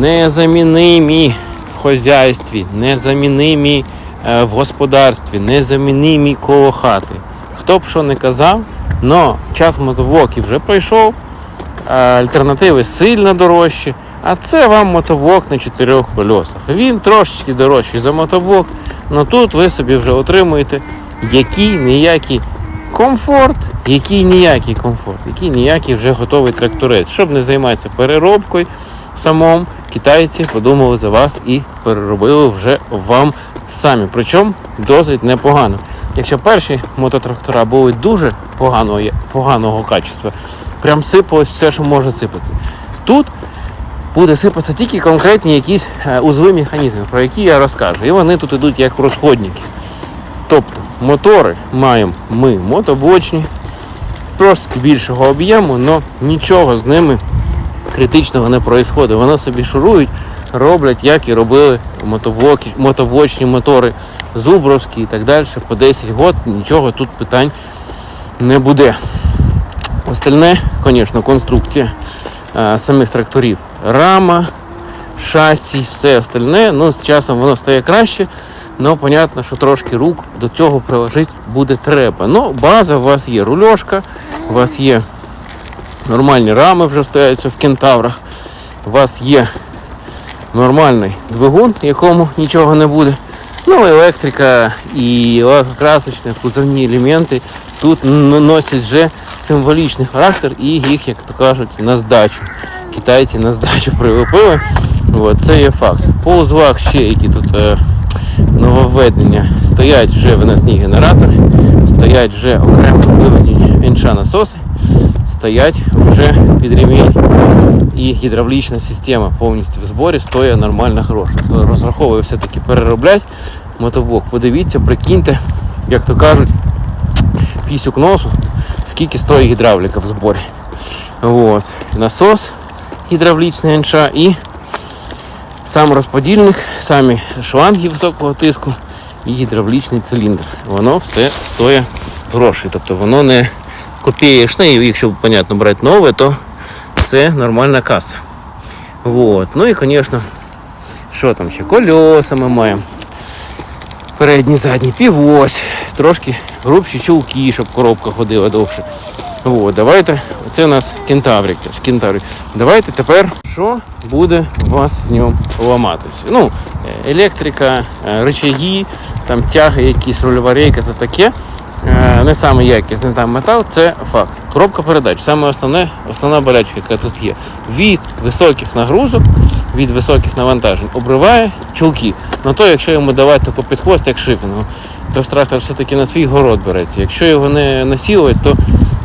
Незамінимі в хозяйстві, незамінимі е, в господарстві, незамінимі коло хати. Хто б що не казав, але час мотоблоків вже пройшов, е, альтернативи сильно дорожчі. А це вам мотоблок на чотирьох колесах. Він трошечки дорожчий за мотоблок, але тут ви собі вже отримуєте який ніякий комфорт, який ніякий комфорт, який ніякий вже готовий тракторець. Щоб не займатися переробкою самому, китайці подумали за вас і переробили вже вам самі. Причому досить непогано. Якщо перші мототрактора були дуже поганого, поганого качества, прям сипалось все, що може сипатися. Тут буде сипатися тільки конкретні якісь е, узли механізми, про які я розкажу. І вони тут йдуть як розходники. Тобто мотори маємо ми мотоблочні, трошки більшого об'єму, але нічого з ними критичного не відбувається. Вони собі шурують, роблять, як і робили мотоблоки, мотоблочні мотори Зубровські і так далі. По 10 років нічого тут питань не буде. Остальне, звісно, конструкція е, самих тракторів. Рама, шасі, все остальне. Ну, з часом воно стає краще. Ну, понятно, що трошки рук до цього приложити буде треба. Ну, база у вас є рульошка, у вас є нормальні рами вже стояться в кентаврах. У вас є нормальний двигун, якому нічого не буде. Ну, електрика і лакокрасочні кузовні елементи тут носять вже символічний характер і їх, як то кажуть, на здачу. Китайці на здачу прилепили. От, це є факт. По узлах ще які тут е, нововведення. Стоять вже виносні генератори, стоять вже окремо виведені інша насоси, стоять вже під ремінь. І гідравлічна система повністю в зборі стоїть нормально хороша. Хто розраховує все-таки переробляти мотоблок, подивіться, прикиньте, як то кажуть, пісюк носу, скільки стоїть гідравліка в зборі. От. Насос гідравлічний НШ і сам розподільник, самі шланги високого тиску і гідравлічний циліндр. Воно все стоїть грошей. Тобто воно не копієшне, і якщо, понятно, брати нове, то це нормальна каса. Вот. Ну і, звісно, що там ще? Кольоса ми маємо. Передні, задні, півось, трошки грубші чулки, щоб коробка ходила довше. От, давайте, це у нас кентаврик. теж, кентаврик. Давайте тепер, що буде у вас в ньому ламатися. Ну, е, електрика, е, рычаги, там тяги, якісь рульова рейка, це таке. Е, Не саме якісний там метал, це факт. Коробка передач. Саме основне, основна болячка, яка тут є. Від високих нагрузок, від високих навантажень обриває чулки. Ну то, якщо йому давати таку підхвост, як шифінгу, то трактор все-таки на свій город береться. Якщо його не насілувати, то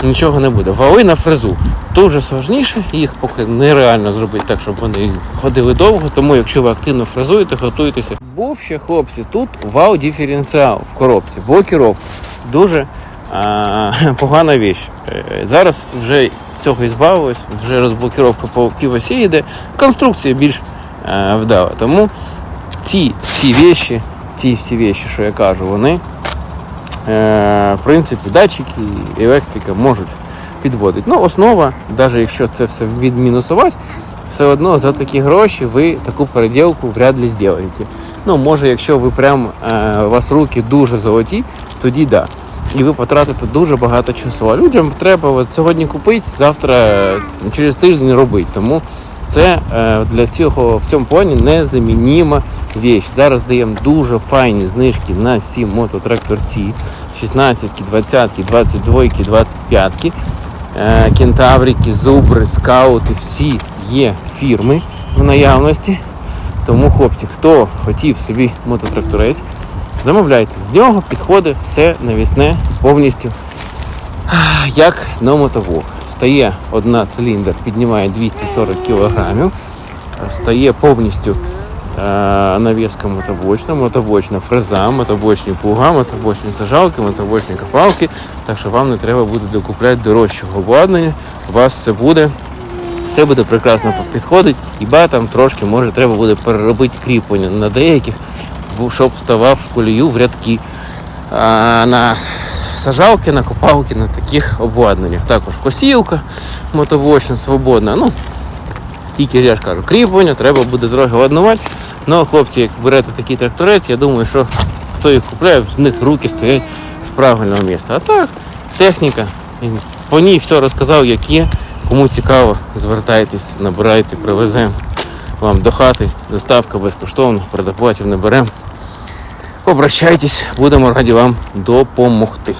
нічого не буде. Вали на фрезу дуже сложніше, їх поки нереально зробити так, щоб вони ходили довго. Тому якщо ви активно фрезуєте, готуєтеся. Був ще хлопці, тут вау диференціал в коробці, блокіровка. Дуже а, погана віч. Е, Зараз вже цього і збавилось, вже розблокіровка по півосі йде, конструкція більш е, вдала. Тому ці всі вещі, ці всі вещі, що я кажу, вони е, в принципі датчики і електрика можуть підводити. Ну, основа, навіть якщо це все відмінусувати, все одно за такі гроші ви таку переділку вряд ли зробите. Ну, може, якщо ви прям е, у вас руки дуже золоті, тоді да. І ви потратите дуже багато часу. А людям треба от сьогодні купити, завтра е, через тиждень робити. Тому це е, для цього в цьому плані незамініма віч. Зараз даємо дуже файні знижки на всі мототракторці. 16, 20, 22, 25. Е, кентаврики, зубри, скаути, всі є фірми в наявності. Тому, хлопці, хто хотів собі мототракторець, замовляйте. З нього підходить все навісне повністю як на мотовок. Стає одна циліндр, піднімає 240 кг, стає повністю е, навіска мотобочна, мотобочна фреза, мотобочні плуга, мотобочні сажалки, мотобочні копалки. Так що вам не треба буде докупляти дорожчого обладнання. У вас все буде все буде прекрасно підходить, хіба там трошки може треба буде переробити кріплення на деяких, щоб вставав в колію в рядки. А на сажалки, на копалки, на таких обладнаннях. Також косівка мотовочна свободна. ну Тільки я ж кажу, кріплення, треба буде трохи ладнувати. Ну, хлопці, як берете такий тракторець, я думаю, що хто їх купляє, в них руки стоять з правильного місця. А так, техніка, по ній все розказав, як є. Кому цікаво, звертайтесь, набирайте, привеземо вам до хати, доставка безкоштовна, предоплатів не беремо. Обращайтесь, будемо раді вам допомогти.